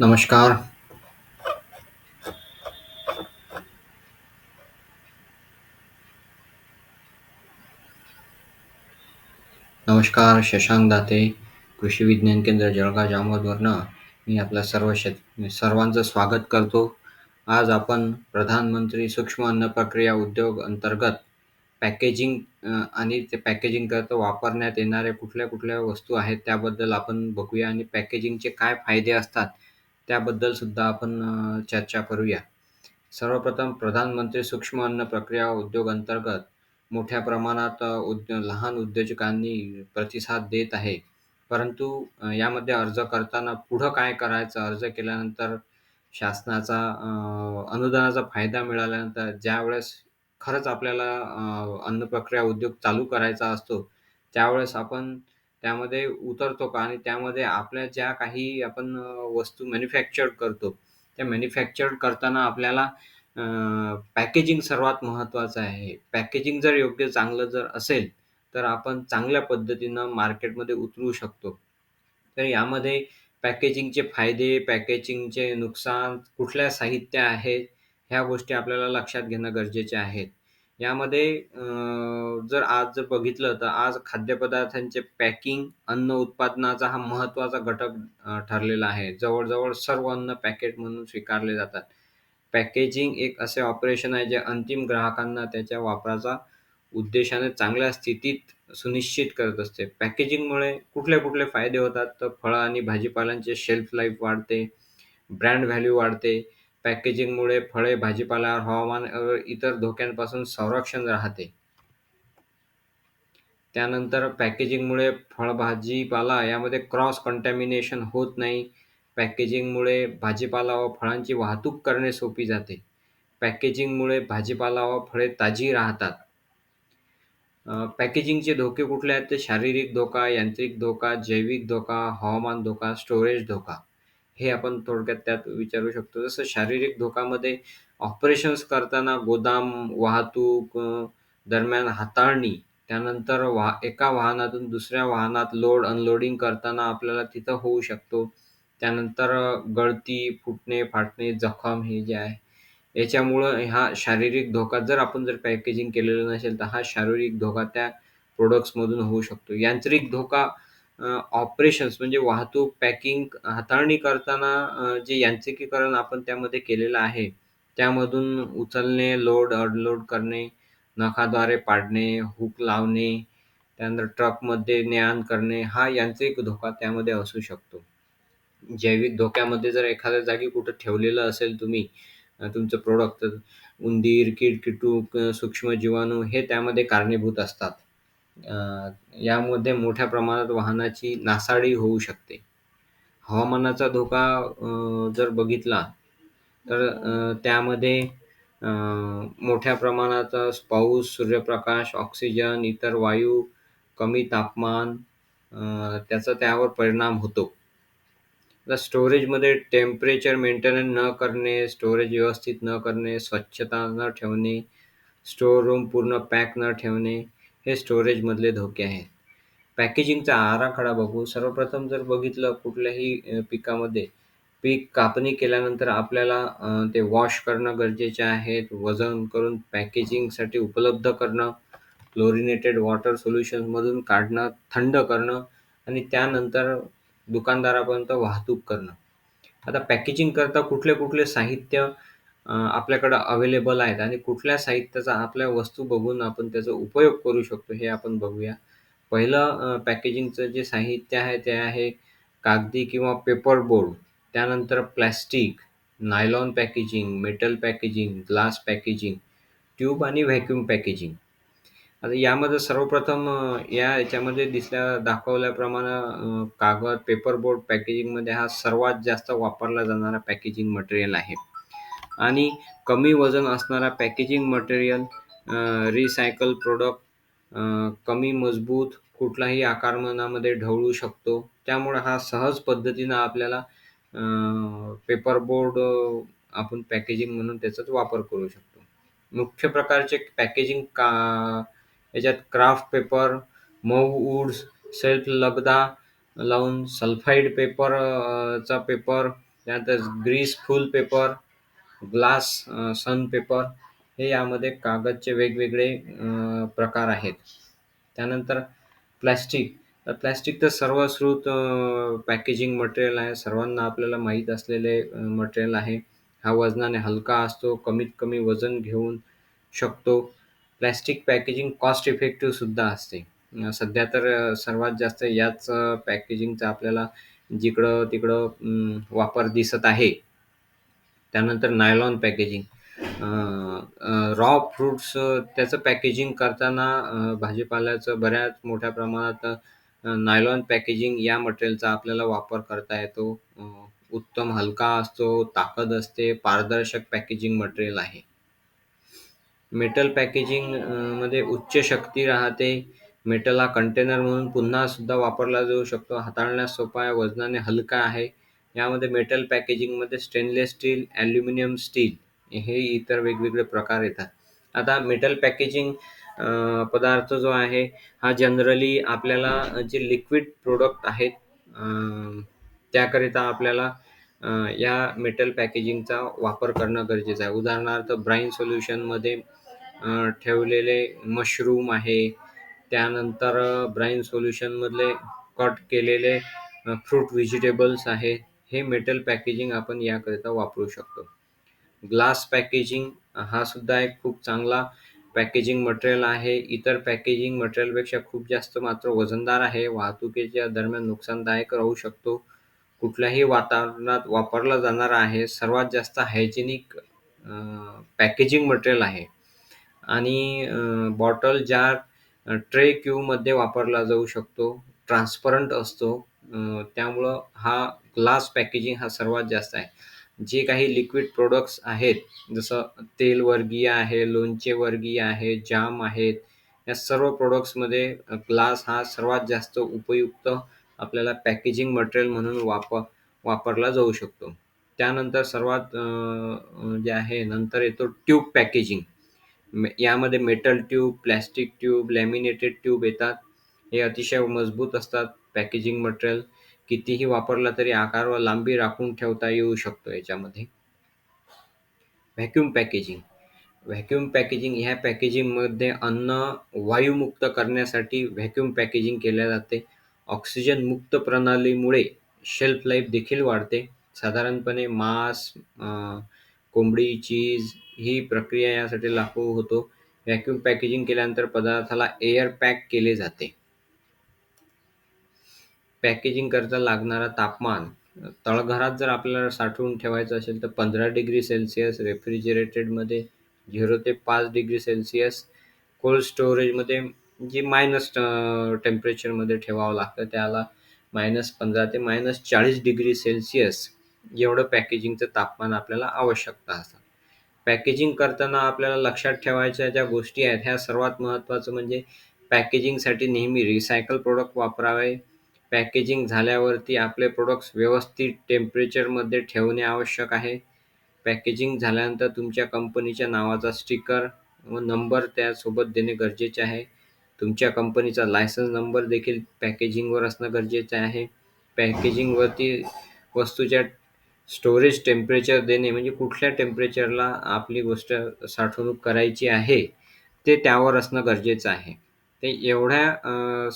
नमस्कार, नमस्कार. शशांक दाते, कृषी विज्ञान केंद्र जळगाव जामोदवरनं मी आपल्या सर्व शेत सर्वांचं स्वागत करतो. आज आपण प्रधानमंत्री सूक्ष्म अन्न प्रक्रिया उद्योग अंतर्गत पॅकेजिंग आणि ते पॅकेजिंग करता वापरण्यात येणाऱ्या कुठल्या कुठल्या वस्तू आहेत त्याबद्दल आपण बघूया आणि पॅकेजिंगचे काय फायदे असतात त्याबद्दल सुद्धा आपण चर्चा करूया. सर्वप्रथम प्रधानमंत्री सूक्ष्म अन्न प्रक्रिया उद्योग अंतर्गत मोठ्या प्रमाणात उद लहान उद्योजकांनी प्रतिसाद देत आहे. परंतु अ, यामध्ये अर्ज करताना पुढं काय करायचं? अर्ज केल्यानंतर शासनाचा अ, अनुदानाचा फायदा मिळाल्यानंतर ज्यावेळेस खरंच आपल्याला अ, अन्न प्रक्रिया उद्योग चालू करायचा असतो, त्यावेळेस आपण त्यामध्ये उतरतो का? आणि त्यामध्ये आपल्या ज्या काही आपण वस्तू मॅन्युफॅक्चर करतो, त्या मॅन्युफॅक्चर करताना आपल्याला पॅकेजिंग सर्वात महत्त्वाचं आहे. पॅकेजिंग जर योग्य चांगलं जर असेल, तर आपण चांगल्या पद्धतीनं मार्केटमध्ये उतरू शकतो. तर यामध्ये पॅकेजिंगचे फायदे, पॅकेजिंगचे नुकसान, कुठल्या साहित्य आहेत, ह्या गोष्टी आपल्याला लक्षात घेणं गरजेचे आहेत. यामध्ये अ, जर आज जर बघितलं तर आज खाद्यपदार्थांचे पॅकिंग अन्न उत्पादनाचा हा महत्त्वाचा घटक अ, ठरलेला आहे. जवळ सर्व अन्न पॅकेट म्हणून स्वीकारले जातात. पॅकेजिंग एक असे ऑपरेशन आहे जे अंतिम ग्राहकांना त्याच्या वापराचा उद्देशाने चांगल्या स्थितीत सुनिश्चित करत असते. पॅकेजिंगमुळे कुठले-कुठले फायदे होतात, तर फळं आणि भाजीपाल्यांचे शेल्फ लाईफ वाढते, ब्रँड व्हॅल्यू वाढते. पॅकेजिंगमुळे फळे, भाजीपाला, हवामान व इतर धोक्यांपासून संरक्षण राहते. त्यानंतर पॅकेजिंगमुळे फळभाजीपाला यामध्ये क्रॉस कंटॅमिनेशन होत नाही. पॅकेजिंगमुळे भाजीपाला व फळांची वाहतूक करणे सोपी जाते. पॅकेजिंगमुळे भाजीपाला व फळे ताजी राहतात. पॅकेजिंगचे धोके कुठले आहेत? ते शारीरिक धोका, यांत्रिक धोका, जैविक धोका, हवामान धोका, स्टोरेज धोका. हे आपण थोडक्यात त्यात विचारू शकतो. जसं शारीरिक धोकामध्ये ऑपरेशन्स करताना गोदाम, वाहतूक दरम्यान हाताळणी, त्यानंतर वा एका वाहनातून दुसऱ्या वाहनात लोड अनलोडिंग करताना आपल्याला तिथं होऊ शकतो. त्यानंतर गळती, फुटणे, फाटणे, जखम हे जे आहे, याच्यामुळं हा शारीरिक धोका जर आपण जर पॅकेजिंग केलेलं नसेल, तर हा शारीरिक धोका त्या प्रोडक्ट्समधून होऊ शकतो. यांत्रिक धोका ऑपरेशन्स म्हणजे वाहतूक, पॅकिंग, हाताळणी करताना अ, जे यांत्रिकीकरण आपण त्यामध्ये केलेलं आहे, त्यामधून उचलणे, लोड अनलोड करणे, नखाद्वारे पाडणे, हुक लावणे, त्यानंतर ट्रकमध्ये ने-आण करणे, हा यांत्रिक धोका त्यामध्ये असू शकतो. जैविक धोक्यामध्ये जर एखाद्या जागी कुठं ठेवलेलं असेल तुम्ही अ, तुमचं प्रॉडक्ट, तर उंदीर, कीड, कीटक, अ, सूक्ष्म जीवाणू हे त्यामध्ये कारणीभूत असतात. यामध्ये मोठ्या प्रमाणात वाहनाची नासाडी होऊ शकते. हवामानाचा धोका जर बघितला तर त्यामध्ये मोठ्या प्रमाणात पाऊस, सूर्यप्रकाश, ऑक्सिजन, इतर वायू, कमी तापमान त्याचा त्यावर परिणाम होतो. तर स्टोरेजमध्ये टेम्परेचर मेंटेनन्स न करणे, स्टोरेज व्यवस्थित न करणे, स्वच्छता न ठेवणे, स्टोअर रूम पूर्ण पॅक न ठेवणे, हे स्टोरेजमधले धोके आहेत. पॅकेजिंगचा आराखडा बघू. सर्वप्रथम जर बघितलं कुठल्याही अ, पिकामध्ये, पीक कापणी केल्यानंतर आपल्याला अ, ते वॉश करणं गरजेचे आहे. वजन करून पॅकेजिंगसाठी उपलब्ध करणं, क्लोरिनेटेड वॉटर सोल्युशनमधून काढणं, थंड करणं आणि त्यानंतर दुकानदारापर्यंत वाहतूक करणं. आता पॅकेजिंगकरता कुठले-कुठले साहित्य अ, आपल्याकडं अवेलेबल आहेत आणि कुठल्या साहित्याचा आपल्या वस्तू बघून आपण त्याचा उपयोग करू शकतो, हे आपण बघूया. पहिलं अ, पॅकेजिंगचं जे साहित्य आहे ते आहे कागदी किंवा पेपर बोर्ड, त्यानंतर plastic, nylon packaging, metal packaging, glass packaging, tube आणि व्हॅक्यूम पॅकेजिंग. आता यामध्ये सर्वप्रथम अ, या याच्यामध्ये दिसल्या दाखवल्याप्रमाणे अ, कागद, पेपरबोर्ड पॅकेजिंगमध्ये हा सर्वात जास्त वापरला जाणारा पॅकेजिंग मटेरियल आहे. आणि कमी वजन असणारा पॅकेजिंग मटेरियल, रिसायकल प्रोडक्ट कमी मजबूत, कुठलाही आकारमानामध्ये ढवळू शकतो. त्यामुळे हा सहज पद्धतीनं आपल्याला पेपरबोर्ड आपण पॅकेजिंग म्हणून त्याचाच वापर करू शकतो. मुख्य प्रकारचे पॅकेजिंग का याच्यात क्राफ्ट पेपर, मऊ वूड्स, सेल्फ लगदा लावून सल्फाईड पेपर चा पेपर, त्यानंतर grease full paper glassine paper हे यामध्ये कागदचे वेगवेगळे प्रकार आहेत. त्यानंतर प्लॅस्टिक. तर प्लॅस्टिक तर सर्वश्रुत पॅकेजिंग मटेरियल आहे. सर्वांना आपल्याला माहीत असलेले मटेरियल आहे. हा वजनाने हलका असतो कमीत कमी वजन घेऊन शकतो. प्लॅस्टिक पॅकेजिंग कॉस्ट इफेक्टिव्ह सुद्धा असते. सध्या तर सर्वात जास्त याच पॅकेजिंगचा आपल्याला जिकडं तिकडं वापर दिसत आहे. त्यानंतर नायलॉन पॅकेजिंग. रॉ फ्रुट्स त्याचं पॅकेजिंग करताना भाजीपाल्याचं बऱ्याच मोठ्या प्रमाणात नायलॉन पॅकेजिंग या मटेरियलचा आपल्याला वापर करता येतो. उत्तम हलका असतो ताकद असते पारदर्शक पॅकेजिंग मटेरियल आहे. मेटल पॅकेजिंगमध्ये उच्च शक्ती राहते. मेटल हा कंटेनर म्हणून पुन्हा सुद्धा वापरला जाऊ शकतो. हाताळण्यास सोपा आहे वजनाने हलका आहे. यामध्ये मेटल पॅकेजिंगमध्ये स्टेनलेस स्टील ॲल्युमिनियम स्टील हे इतर वेगवेगळे प्रकार येतात. आता मेटल पॅकेजिंग पदार्थ जो आहे हा जनरली आपल्याला जे लिक्विड प्रोडक्ट आहेत त्याकरिता आपल्याला या मेटल पॅकेजिंगचा वापर करणं गरजेचं आहे. उदाहरणार्थ ब्राईन सोल्युशनमध्ये ठेवलेले मशरूम आहे त्यानंतर ब्राईन सोल्युशनमधले कट केलेले फ्रूट व्हेजिटेबल्स आहेत हे मेटल पॅकेजिंग आपण याकरिता वापरू शकतो. ग्लास पॅकेजिंग हा सुद्धा एक खूप चांगला पॅकेजिंग मटेरियल आहे. इतर पॅकेजिंग मटेरियलपेक्षा खूप जास्त मात्र वजनदार आहे. वाहतुकीच्या दरम्यान नुकसानदायक राहू शकतो. कुठल्याही वातावरणात वापरला जाणारा आहे. सर्वात जास्त हायजेनिक पॅकेजिंग मटेरियल आहे. आणि बॉटल जार ट्रे क्यूमध्ये वापरला जाऊ शकतो. ट्रान्सपरंट असतो. त्यामुळं हा ग्लास पॅकेजिंग हा सर्वात जास्त आहे. जे काही लिक्विड प्रोडक्ट्स आहेत जसं तेल वर्गीय आहे लोणचे वर्गीय आहे जाम आहेत या सर्व प्रोडक्ट्समध्ये ग्लास हा सर्वात जास्त उपयुक्त आपल्याला पॅकेजिंग मटेरियल म्हणून वापर वापरला जाऊ शकतो. त्यानंतर सर्वात जे आहे नंतर येतो ट्यूब पॅकेजिंग यामध्ये metal tube plastic tube laminated tube येतात. हे अतिशय मजबूत असतात. पॅकेजिंग मटेरियल कितीही वापरला तरी आकार व लांबी राखून ठेवता येऊ शकतो याच्यामध्ये. Vacuum packaging. व्हॅक्यूम पॅकेजिंग ह्या पॅकेजिंगमध्ये अन्न वायुमुक्त करण्यासाठी व्हॅक्यूम पॅकेजिंग केल्या जाते. ऑक्सिजन मुक्त प्रणालीमुळे शेल्फ लाईफ देखील वाढते. साधारणपणे मांस कोंबडी चीज ही प्रक्रिया यासाठी लागू होतो. व्हॅक्यूम पॅकेजिंग केल्यानंतर पदार्थाला एअर पॅक केले जाते. पॅकेजिंग करता लागणारा तापमान तळघरात जर आपल्याला साठवून ठेवायचं असेल तर पंधरा डिग्री सेल्सिअस रेफ्रिजरेटेडमध्ये झिरो ते पाच डिग्री सेल्सिअस कोल्ड स्टोरेजमध्ये जी मायनस टेम्परेचरमध्ये ठेवावं लागतं त्याला मायनस पंधरा ते मायनस चाळीस डिग्री सेल्सिअस एवढं पॅकेजिंगचं तापमान आपल्याला आवश्यकता असतं. पॅकेजिंग करताना आपल्याला लक्षात ठेवायच्या ज्या गोष्टी आहेत ह्या सर्वात महत्त्वाचं म्हणजे पॅकेजिंगसाठी नेहमी रिसायकल प्रोडक्ट वापरावे पॅकेजिंग झाल्यावरती आपले प्रोडक्ट्स व्यवस्थित टेम्परेचरमध्ये ठेवणे आवश्यक आहे. पॅकेजिंग झाल्यानंतर तुमच्या कंपनीच्या नावाचा स्टिकर व नंबर त्यासोबत देणे गरजेचे आहे. तुमच्या कंपनीचा लायसन्स नंबर देखील पॅकेजिंगवर असणं गरजेचं आहे. पॅकेजिंगवरती वस्तूच्या स्टोरेज टेम्परेचर देणे म्हणजे कुठल्या टेम्परेचरला आपली गोष्ट साठवणूक करायची आहे ते त्यावर असणं गरजेचं आहे. ते एवढ्या